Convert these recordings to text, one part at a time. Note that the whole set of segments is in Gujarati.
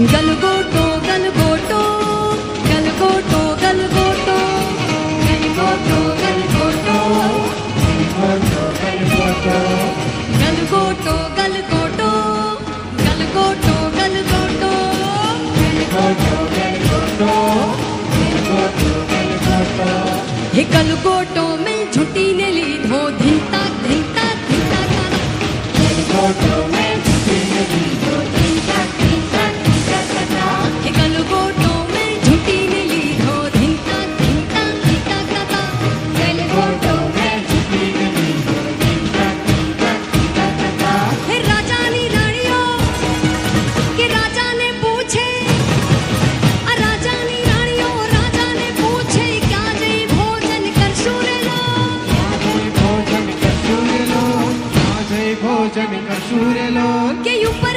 గలుగోటో గలుగోటో గలుగోటో గలుగోటో గలుగోటో గలుగోటో గలుగోటో గలుగోటో గలుగోటో గలుగోటో గలుగోటో గలుగోటో में झुटी ने जन कसूर लोग के ऊपर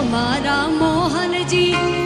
तुम्हारा मोहन जी।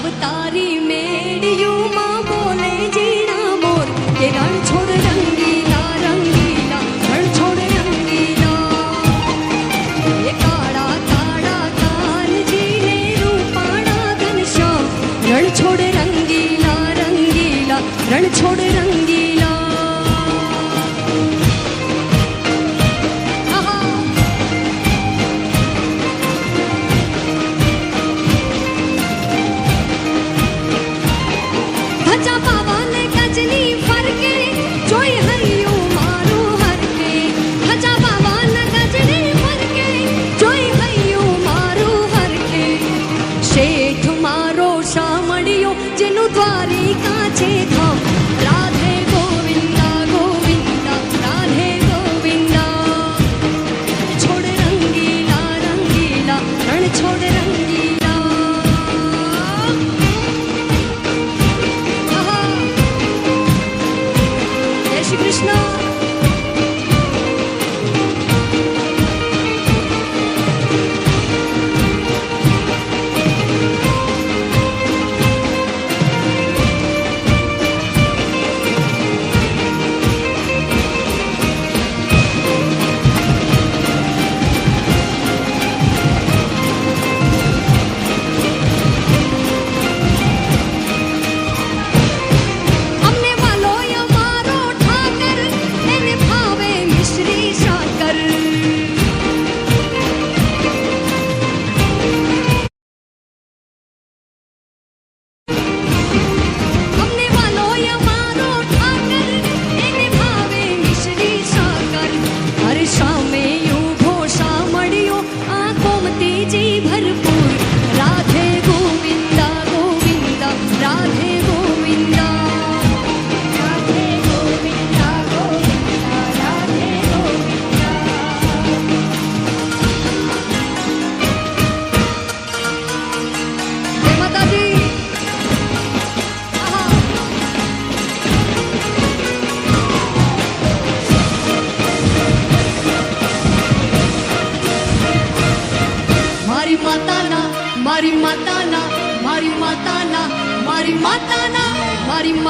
અવતારી મેડિયું માં બોલે જીણા મોર? કે રણછોડ રંગીલા રંગીલા રણછોડ રંગીલા. એ કાળા કાળા કાનજીને રૂપાણા ઘનશ્યામ. રણછોડ રંગીલા રંગીલા રણછોડ રંગીલા. મારી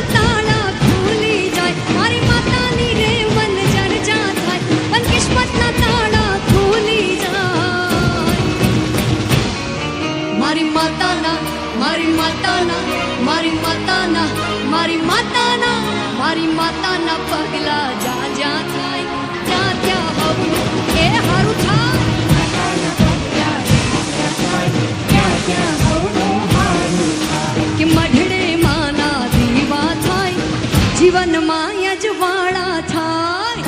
માતાના, મારી માતાના મારી માતાના મારી માતાના પગલા જ્યાં જ્યાં થાય, ત્યાં ત્યાં હવનું એ હારું થાય. કે મઢડે માના દીવા થાય, જીવનમાં યજવાળા થાય.